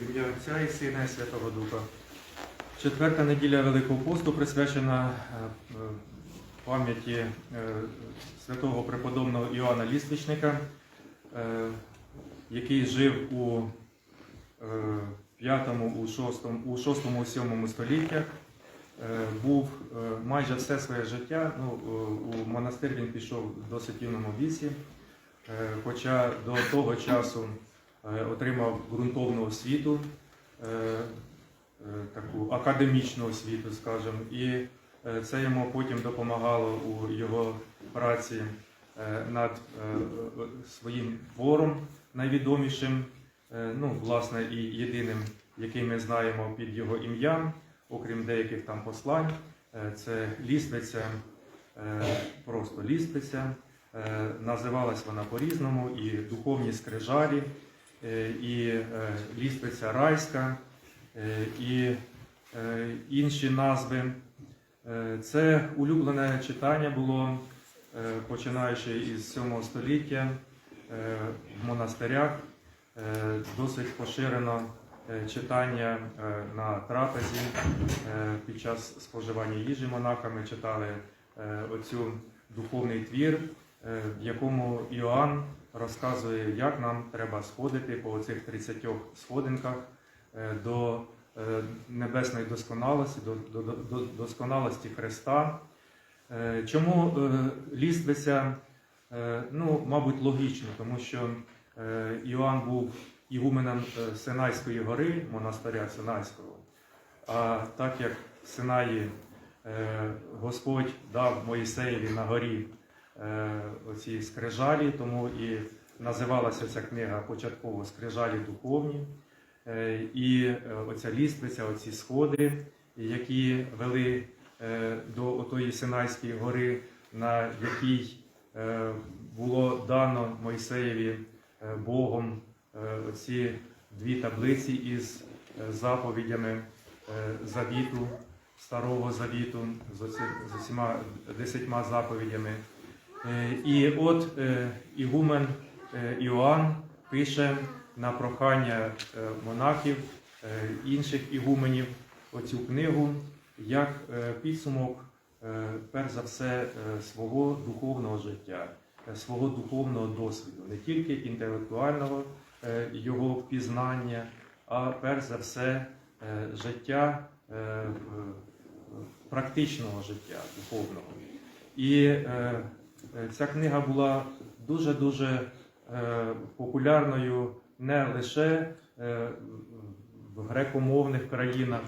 В ім'я Отця і Сина і Святого Духа. Четверта неділя Великого посту присвячена е, е, пам'яті е, святого преподобного Іоанна Ліствичника, е, який жив у е, 5, у 6, у 6, у 7 століттях. Був майже все своє життя. Ну, у монастир він пішов в досить юному віці, хоча до того часу отримав ґрунтовну освіту, е, е, таку академічну освіту, скажімо, і е, це йому потім допомагало у його праці е, над е, е, своїм твором найвідомішим, е, ну, власне, і єдиним, який ми знаємо під його ім'ям, окрім деяких там послань. Е, Це ліствиця, е, просто ліствиця. Е, Називалась вона по-різному, і духовні скрижалі, е, і е, ліствиця райська, е, і е, інші назви. Е, Це улюблене читання було, е, починаючи із 7 століття е, в монастирях. Е, Досить поширено е, читання е, на трапезі е, під час споживання їжі монахами читали е, оцю духовний твір, е, в якому Іоанн розказує, як нам треба сходити по оцих 30 сходинках е, до е, небесної досконалості, до, до, до досконалості Христа. Е, Чому. Е, Ну, мабуть, логічно, тому що Іоанн був ігуменом Синайської гори, монастиря Синайського. А так як в Синаї Господь дав Моїсеєві на горі оці скрижалі, тому і називалася ця книга початково Скрижалі духовні. Е, І е, оця ліствиця, оці сходи, які вели е, до отої Синайської гори, на якій е, було дано Мойсеєві е, Богом е, оці дві таблиці із е, заповідями е, завіту, старого завіту, з усіма десятьма заповідями. Е, І от е, Ігумен е, Іоанн пише на прохання монахів, інших ігуменів оцю книгу як підсумок, перш за все, свого духовного життя, свого духовного досвіду, не тільки інтелектуального його впізнання, а перш за все життя, практичного життя духовного. І ця книга була дуже-дуже е, популярною не лише е, в грекомовних країнах,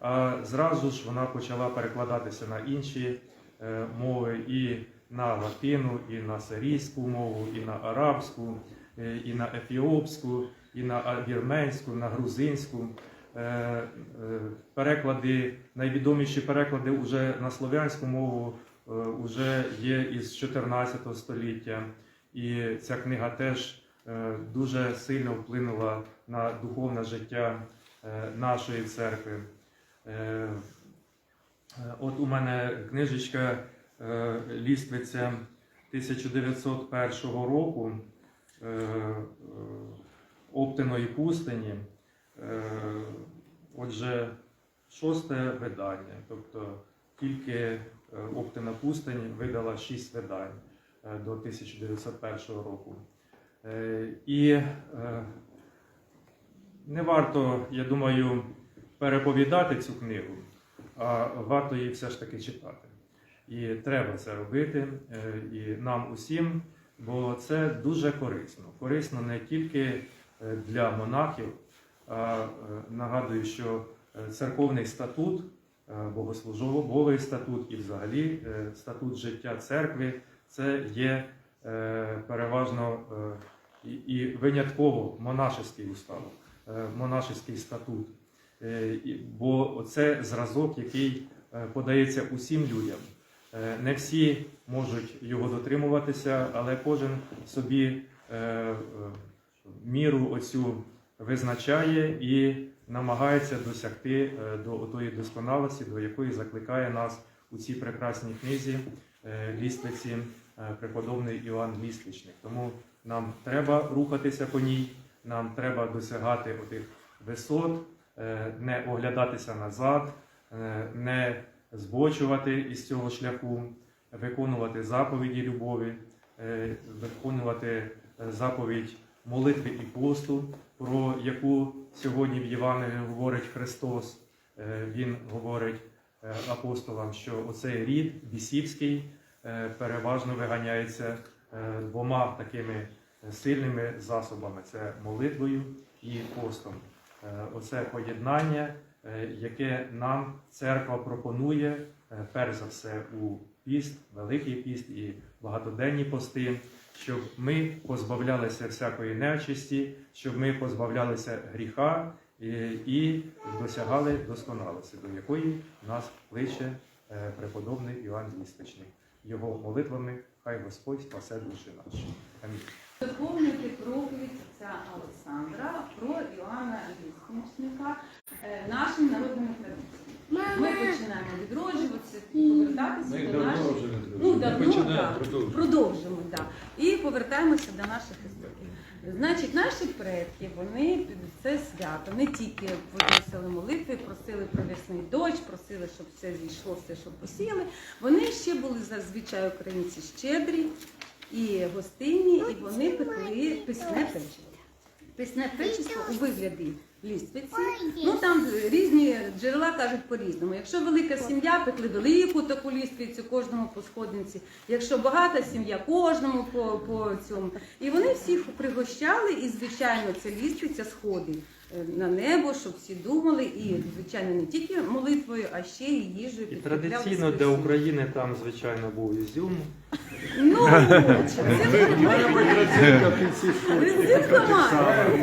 а зразу ж вона почала перекладатися на інші е, мови і на латину, і на сирійську мову, і на арабську, е, і на ефіопську, і на вірменську, на грузинську. Е, е, Переклади, найвідоміші переклади вже на слов'янську мову е, вже є із 14 століття. І ця книга теж е, дуже сильно вплинула на духовне життя е, нашої церкви. Е, е, От у мене книжечка е, ліствиця 1901 року е, е, Оптиної пустині. Е, Отже, шосте видання. Тобто тільки е, Оптина пустині видала шість видань е, до 1901 року. Е, І е, не варто, я думаю, переповідати цю книгу, а варто її все ж таки читати. І треба це робити, е, і нам усім, бо це дуже корисно. Корисно не тільки е, для монахів, а е, нагадую, що е, церковний статут, е, богослужбовий статут і взагалі е, статут життя церкви це є е, переважно е, і, винятково монашеський устав, е, монашеський статут. Е, Бо це зразок, який е, подається усім людям. Е, Не всі можуть його дотримуватися, але кожен собі е, е, міру оцю визначає і намагається досягти е, до тої досконалості, до якої закликає нас у цій прекрасній книзі е, ліствиці е, преподобний Іван Ліствичник. Тому нам треба рухатися по ній, нам треба досягати отих висот, не оглядатися назад, не збочувати із цього шляху, виконувати заповіді любові, виконувати заповідь молитви і посту, про яку сьогодні в Євангелії говорить Христос. Е, Він говорить е, апостолам, що оцей рід бісівський е, переважно виганяється двома такими сильними засобами: це молитвою і постом. Оце поєднання, яке нам церква пропонує, перш за все, у піст, Великий піст і багатоденні пости, щоб ми позбавлялися всякої нечисті, щоб ми позбавлялися гріха і, досягали досконалості, до якої нас кличе е, преподобний Іоанн Вістичник. Його молитвами хай Господь спасе душі наші. Амінь. Доповнити проповідь отця Олександра про Іоанна Лісничника е, нашим народними традиціями. Ми починаємо відроджуватися, повертатися Ми їх до давно наших вже не Ну, дружимо. так. продовжимо, да. і повертаємося до наших історій. Значить, наші предки, вони під це свято не тільки підносили молитви, просили про весний дощ, просили, щоб все зійшло, все, щоб посіяли. Вони ще були зазвичай українці щедрі і гостинні, і вони пекли писне печиво. Писне печиво у вигляді ліствиці. Ну там різні джерела кажуть по-різному. Якщо велика сім'я, пекли велику таку ліствицю, кожному по сходинці. Якщо багата сім'я, кожному по, по цьому. І вони всіх пригощали, і звичайно, це ліствиця сходить е, на небо, щоб всі думали, і звичайно не тільки молитвою, а ще й їжею. І традиційно для. України там, звичайно, був ізюм. Ну, це.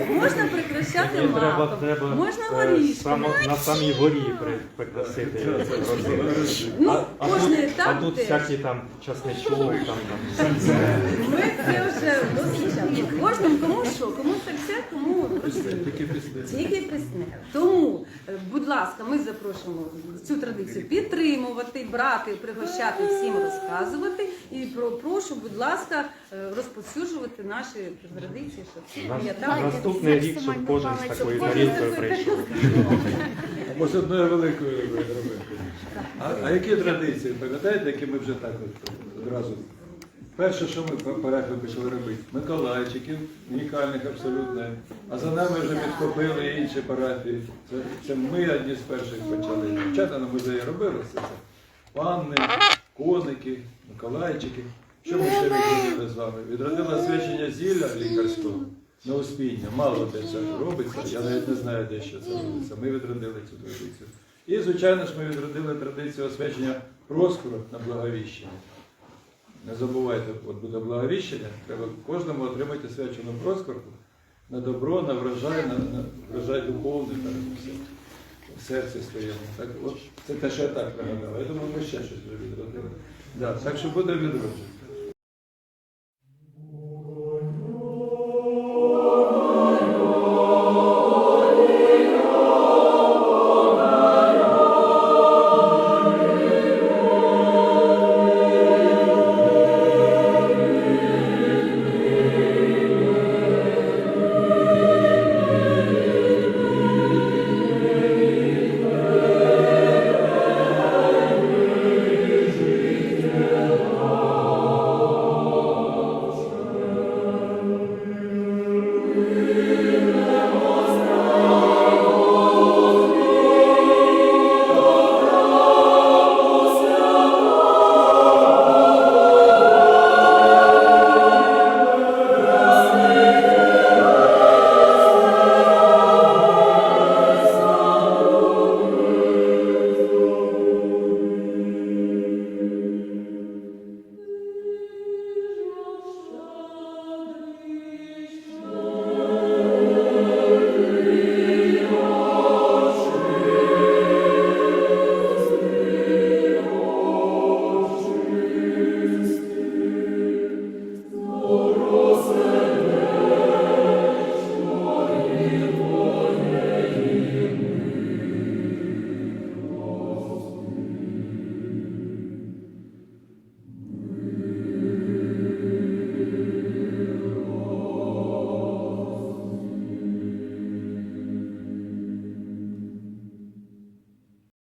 Можна прикрашати Мені треба, треба можна е, горішками. само, на самій горі при- прикрасити. родзинки. Ну, А- кожний тут- етап А тут теж. всякі там часничок, там, там. Ми це вже досить. Кожному кому що, кому сальце, кому Тільки пісне. Тому, е, будь ласка, ми запрошуємо цю традицію підтримувати, брати, пригощати, всім розказувати. І про- прошу, будь ласка, е, розповсюджувати наші традиції, щоб всі пам'ятали. Наступний рік, щоб кожен з такою тарілкою прийшов. Може одною великою робити. А які традиції? Пам'ятаєте, які ми вже так одразу? Перше, що ми парафії почали робити, Миколайчиків, унікальних абсолютно. А за нами вже підхопили інші парафії. Це, це ми одні з перших почали. Дівчата на музеї робили все це. Панни, коники, Миколайчики. Що ми ще відродили з вами? Відродила свячення зілля лікарського на успіння. Мало де це робиться. Я навіть не знаю, де ще це робиться. Ми відродили цю традицію. І, звичайно ж, ми відродили традицію освячення проскуру на благовіщення. Не забувайте, от буде благовіщення, треба кожному отримати свячену проскорку на добро, на врожай, на, на врожай духовний, перед серці своєму. Так, от, це те, що я так пригадав. Я думаю, ми ще щось відродили. Да, так що буде відродження.